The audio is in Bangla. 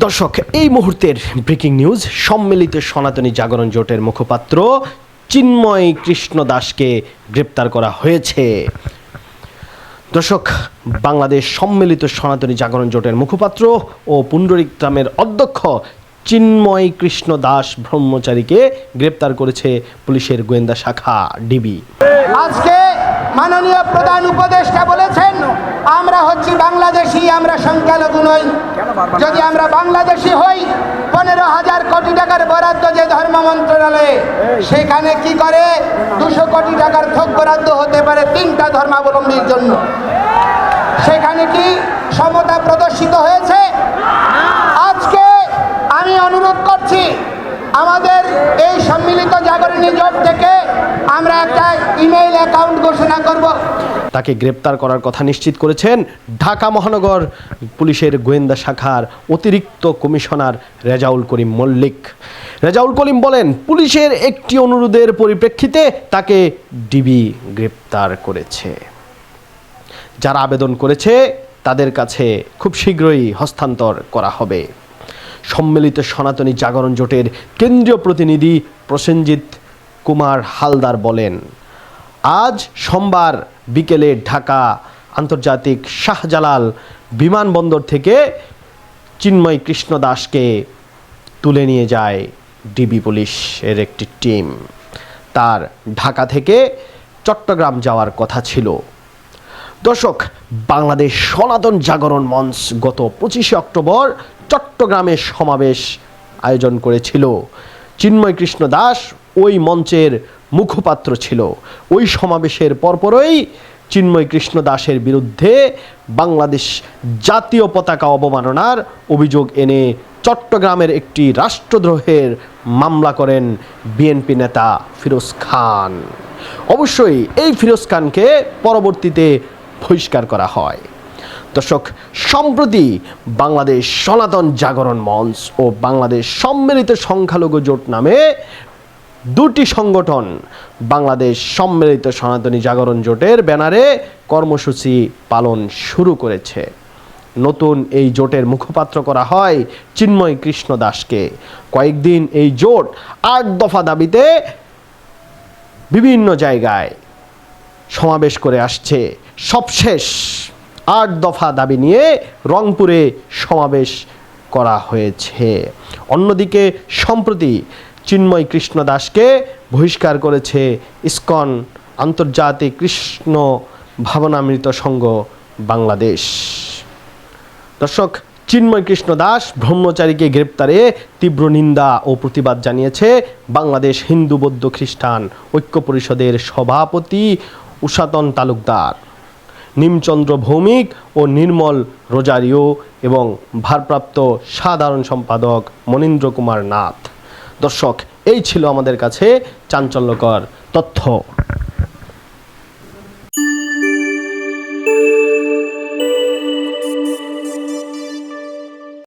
দর্শক, এই মুহূর্তের ব্রেকিং নিউজ, সম্মিলিত সনাতনী জাগরণ জোটের মুখপাত্র চিন্ময় কৃষ্ণ দাসকে গ্রেপ্তার করা হয়েছে। দর্শক, বাংলাদেশ সম্মিলিত সনাতনী জাগরণ জোটের মুখপাত্র ও পুণ্ডরিক গ্রামের অধ্যক্ষ চিন্ময় কৃষ্ণ দাস ব্রহ্মচারীকে গ্রেপ্তার করেছে পুলিশের গোয়েন্দা শাখা, ডিবি। আজকে মাননীয় প্রধান উপদেষ্টা বলেছেন, আমরা হচ্ছি বাংলাদেশি আমরা সংখ্যালঘু নই যদি আমরা বাংলাদেশি হই পনেরো হাজার কোটি টাকার বরাদ্দ যে ধর্ম মন্ত্রণালয়ে সেখানে কি করে দুশো কোটি টাকার থোক বরাদ্দ হতে পারে তিনটা ধর্মাবলম্বীর জন্য? সেখানে কি সমতা প্রদর্শিত হয়েছে? আজকে আমি অনুরোধ করছি আমাদের এই সম্মিলিত জাগরণী জোট থেকে আমরা একটা করব তাকে গ্রেপ্তার করার কথা নিশ্চিত করেছেন ঢাকা মহানগর পুলিশের গোয়েন্দা শাখার অতিরিক্ত কমিশনার রেজাউল করিম মল্লিক। রেজাউল করিম বলেন, পুলিশের একটি অনুরোধের পরিপ্রেক্ষিতে তাকে ডিবি গ্রেপ্তার করেছে। যারা আবেদন করেছে, তাদের কাছে খুব শীঘ্রই হস্তান্তর করা হবে। সম্মিলিত সনাতনী জাগরণ জোটের কেন্দ্রীয় প্রতিনিধি প্রসেনজিৎ কুমার হালদার বলেন, আজ সোমবার বিকেলে ঢাকা আন্তর্জাতিক শাহজালাল বিমানবন্দর থেকে চিন্ময় কৃষ্ণ দাসকে তুলে নিয়ে যায় ডিবি পুলিশের একটি টিম। তার ঢাকা থেকে চট্টগ্রাম যাওয়ার কথা ছিল। দর্শক, বাংলাদেশ সনাতন জাগরণ মঞ্চ গত পঁচিশে অক্টোবর চট্টগ্রামে সমাবেশ আয়োজন করেছিল। চিন্ময় কৃষ্ণ দাস ওই মঞ্চের মুখপাত্র ছিল। ওই সমাবেশের পরপরই চিন্ময় কৃষ্ণ দাসের বিরুদ্ধে বাংলাদেশ জাতীয় পতাকা অবমাননার অভিযোগ এনে চট্টগ্রামের একটি রাষ্ট্রদ্রোহের মামলা করেন বিএনপি নেতা ফিরোজ খান। অবশ্যই এই ফিরোজ খানকে পরবর্তীতে বহিষ্কার করা হয়। দর্শক, সম্প্রতি বাংলাদেশ সনাতন জাগরণ মঞ্চ ও বাংলাদেশ সম্মিলিত সংখ্যালঘু জোট নামে দুটি সংগঠন বাংলাদেশ সম্মিলিত সনাতনী জাগরণ জোটের ব্যানারে কর্মসূচি পালন শুরু করেছে। নতুন এই জোটের মুখপাত্র করা হয় চিন্ময় কৃষ্ণ দাসকে। কয়েকদিন এই জোট আট দফা দাবিতে বিভিন্ন জায়গায় সমাবেশ করে আসছে। সবশেষ আট দফা দাবি নিয়ে রংপুরে সমাবেশ করা হয়েছে। অন্যদিকে সম্প্রতি চিন্ময় কৃষ্ণ দাসকে বহিষ্কার করেছে ইসকন আন্তর্জাতিক কৃষ্ণ ভাবনামৃত সংঘ বাংলাদেশ। দর্শক, চিন্ময় কৃষ্ণ দাস ব্রহ্মচারীকে গ্রেপ্তারে তীব্র নিন্দা ও প্রতিবাদ জানিয়েছে বাংলাদেশ হিন্দু বৌদ্ধ খ্রিস্টান ঐক্য পরিষদের সভাপতি উষাতন তালুকদার। নিমচন্দ্র ভৌমিক ও নির্মল রোজারিও এবং ভারপ্রাপ্ত সাধারণ সম্পাদক মনীন্দ্র কুমার নাথ। দর্শক, এই ছিল আমাদের কাছে চাঞ্চল্যকর তথ্য।